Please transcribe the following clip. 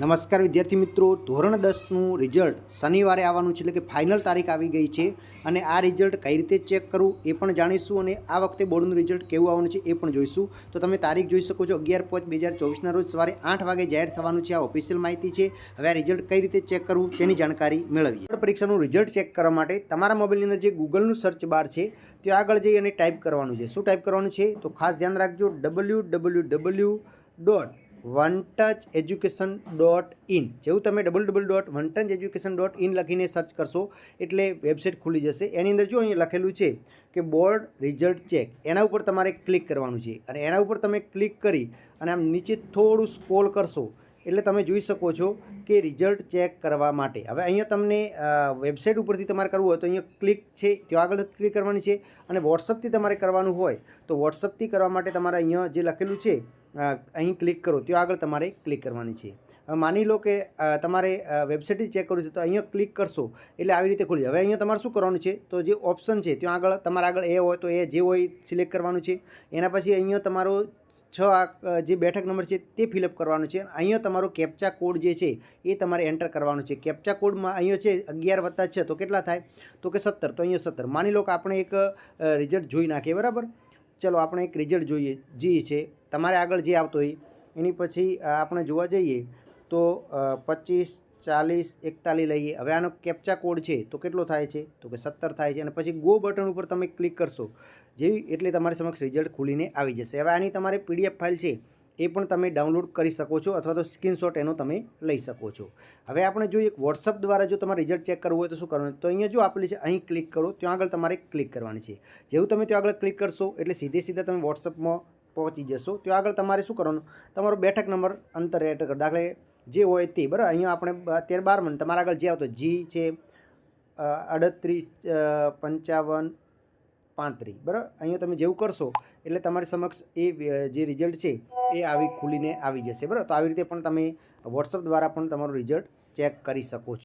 નમસ્કાર વિદ્યાર્થી મિત્રો, ધોરણ દસનું રિઝલ્ટ શનિવારે આવવાનું છે એટલે કે ફાઇનલ તારીખ આવી ગઈ છે અને આ રિઝલ્ટ કઈ રીતે ચેક કરવું એ પણ જાણીશું અને આ વખતે બોર્ડનું રિઝલ્ટ કેવું આવવાનું છે એ પણ જોઈશું. તો તમે તારીખ જોઈ શકો છો અગિયાર પાંચ બે હજાર ચોવીસના રોજ સવારે આઠ વાગે જાહેર થવાનું છે આ ઓફિશિયલ માહિતી છે. હવે આ રિઝલ્ટ કઈ રીતે ચેક કરવું તેની જાણકારી મેળવીએ. પરીક્ષાનું રિઝલ્ટ ચેક કરવા માટે તમારા મોબાઈલની અંદર જે ગૂગલનું સર્ચ બાર છે, ત્યાં આગળ જઈ અને ટાઈપ કરવાનું છે. શું ટાઈપ કરવાનું છે? તો ખાસ ધ્યાન રાખજો W W W dot one touch education dot in. જેવું તમે double double dot one touch education dot in લખીને સર્ચ કરશો, એટલે વેબસાઇટ ખુલી જશે. એની અંદર જો અહીંયા લખેલું છે કે બોર્ડ રિઝલ્ટ ચેક એના ઉપર તમારે ક્લિક કરવાનું છે. અને એના ઉપર તમે ક્લિક કરી અને આમ નીચે થોડું સ્ક્રોલ કરશો, એટલે તમે જોઈ શકો છો કે રિઝલ્ટ ચેક કરવા માટે. હવે અહીંયા તમને વેબસાઇટ ઉપરથી તમારે કરવું હોય તો અહીંયા ક્લિક છે, ત્યાં આગળ ક્લિક કરવાની છે. અને વોટ્સઅપથી તમારે કરવાનું હોય તો વોટ્સઅપથી કરવા માટે તમારે અહીંયા જે લખેલું છે અહીં ક્લિક કરો, ત્યાં આગળ તમારે ક્લિક કરવાની છે. માની લો કે તમારે વેબસાઇટ ચેક કરવું છે, તો અહીંયા ક્લિક કરશો, એટલે આવી રીતે ખુલી. હવે અહીંયા તમારે શું કરવાનું છે, તો જે ઓપ્શન છે, ત્યાં આગળ તમારા આગળ એ હોય, તો એ જે હોય સિલેક્ટ કરવાનું છે. એના પછી અહીંયા તમારો છ જે બેઠક નંબર છે, તે ફિલઅપ કરવાનું છે. અહીંયા તમારો કેપ્ચા કોડ જે છે, એ તમારે એન્ટર કરવાનો છે. કેપ્ચા કોડમાં અહીંયા છે, અગિયાર વત્તા છ, તો કેટલા થાય? તો કે સત્તર, તો અહીંયા સત્તર. માની લો કે આપણે એક રિઝલ્ટ જોઈ નાખીએ, બરાબર? ચલો આપણે એક રિઝલ્ટ જોઈએ. જી છે. તમારે આગળ જે આવતો હોય, એની પછી આપણે જોવા જઈએ તો પચીસ, ચાલીસ, એકતાલીસ લઈએ. હવે આનો કેપ્ચા કોડ છે, તો કેટલો થાય છે? તો કે સત્તર થાય છે. અને પછી ગો બટન ઉપર તમે ક્લિક કરશો. જેવી, એટલે તમારી સમક્ષ રિઝલ્ટ ખુલીને આવી જશે. હવે આની તમારે પીડીએફ ફાઇલ છે એ પણ તમે ડાઉનલોડ કરી શકો છો અથવા તો સ્ક્રીનશોટ એનો તમે લઈ શકો છો. હવે આપણે જો એક વોટ્સઅપ દ્વારા જો તમારે રિઝલ્ટ ચેક કરવું હોય તો શું કરવાનું? તો અહીંયા જો આપેલી છે, અહીં ક્લિક કરો. ત્યાં આગળ તમારે ક્લિક કરવાની છે. જેવું તમે ત્યાં આગળ ક્લિક કરશો એટલે સીધે સીધા તમે વોટ્સઅપમાં પહોંચી જશો. ત્યાં આગળ તમારે શું કરવાનું? તમારો બેઠક નંબર અંતર એટ દાખલે જે હોય તે, બરાબર? અહીંયા આપણે અત્યારે બાર મન તમારા આગળ જે આવતો જી છે અડત્રીસ પંચાવન, પાંત્રીસ, બરાબર? અહીંયા તમે જેવું કરશો એટલે તમારી સમક્ષ એ, જે રિઝલ્ટ છે એ આવી ખુલીને આવી જશે. બરાબર? તો આવી રીતે પણ તમે વોટ્સઅપ દ્વારા પણ તમારું રિઝલ્ટ ચેક કરી શકો છો.